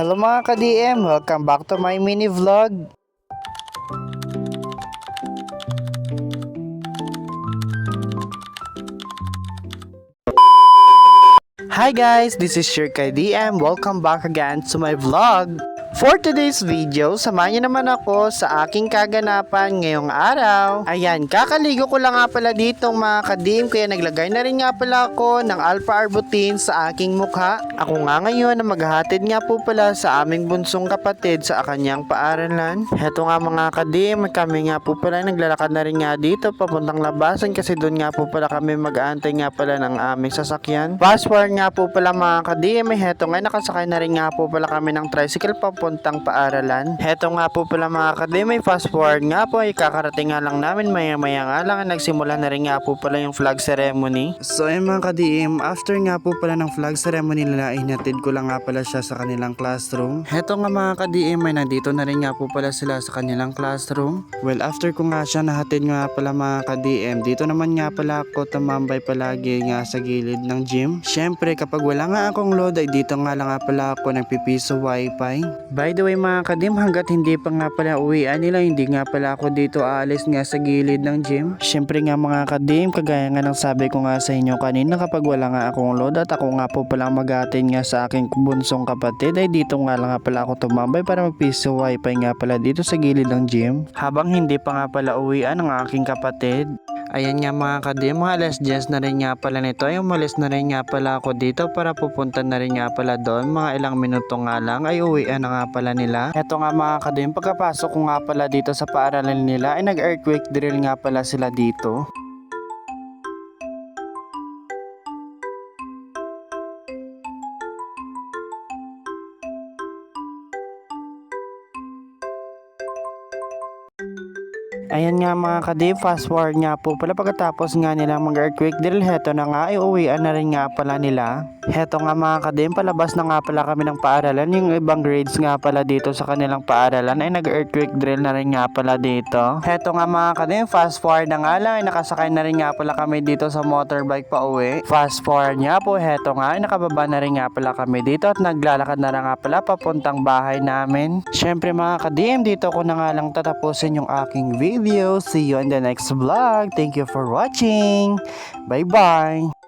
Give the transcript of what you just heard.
Hello mga ka-DM, welcome back to my mini vlog. Hi guys, this is your ka-DM. Welcome back again to my vlog. For today's video, samahan niyo naman ako sa aking kaganapan ngayong araw. Ayan, kakaligo ko lang nga pala ditong mga kadim kaya naglagay na rin nga pala ako ng alpha arbutin sa aking mukha. Ako nga ngayon na maghahatid nga po pala sa aming bunsong kapatid sa kanyang paaralan. Heto nga mga kadim, kami nga po pala naglalakad na rin nga dito papuntang labasan kasi doon nga po pala kami mag-aantay nga pala ng aming sasakyan. Fast forward nga po pala mga kadim, heto nga nakasakay na rin nga po pala kami ng tricycle papuntang paaralan. Heto nga po pala mga kadim, may fast forward nga po ay kakarating nga lang namin maya maya nga lang nagsimula na rin nga po pala yung flag ceremony. So ayun mga kadim, after nga po pala ng flag ceremony nila, inatid ko lang nga pala siya sa kanilang classroom. Heto nga mga ka-DM nandito na rin nga po pala sila sa kanilang classroom. Well, after ko nga siya nahatid nga pala mga ka-DM, dito naman nga pala ako tumambay palagi nga sa gilid ng gym. Siyempre, kapag wala nga akong load ay dito nga lang nga pala ako nagpipiso wifi. By the way mga ka-DM, hanggat hindi pa nga pala uwian nila, hindi nga pala ako dito aalis nga sa gilid ng gym. Siyempre nga mga ka-DM, kagaya nga ng sabi ko nga sa inyo kanina kapag wala nga akong load at ako nga po pala mag-attend nga sa aking bunsong kapatid ay dito nga lang nga pala ako tumambay para magpiso wifi nga pala dito sa gilid ng gym. Habang hindi pa nga pala uwian ng aking kapatid. Ayan nga mga kadim, mga alas 10 na rin nga pala nito ay umalis na rin nga pala ako dito para pupunta na rin nga pala doon. Mga ilang minuto nga lang ay uwian na nga pala nila. Eto nga mga kadim, pagkapasok ko nga pala dito sa paaralan nila ay nag-earthquake drill nga pala sila dito. Ayan nga mga kadib, fast forward nga po pala pagkatapos nga nila mag-earthquake drill, heto na nga ay uwian na rin nga pala nila. Heto nga mga kadib, palabas na nga pala kami ng paaralan, yung ibang grades nga pala dito sa kanilang paaralan ay nag-earthquake drill na rin nga pala dito. Heto nga mga kadib, fast forward na nga lang ay nakasakay na rin nga pala kami dito sa motorbike pa uwi. Fast forward nga po, heto nga ay nakababa na rin nga pala kami dito at naglalakad na rin nga pala papuntang bahay namin. Syempre mga kadib, dito ko na nga lang tatapusin yung aking video. See you in the next vlog. Thank you for watching. Bye-bye.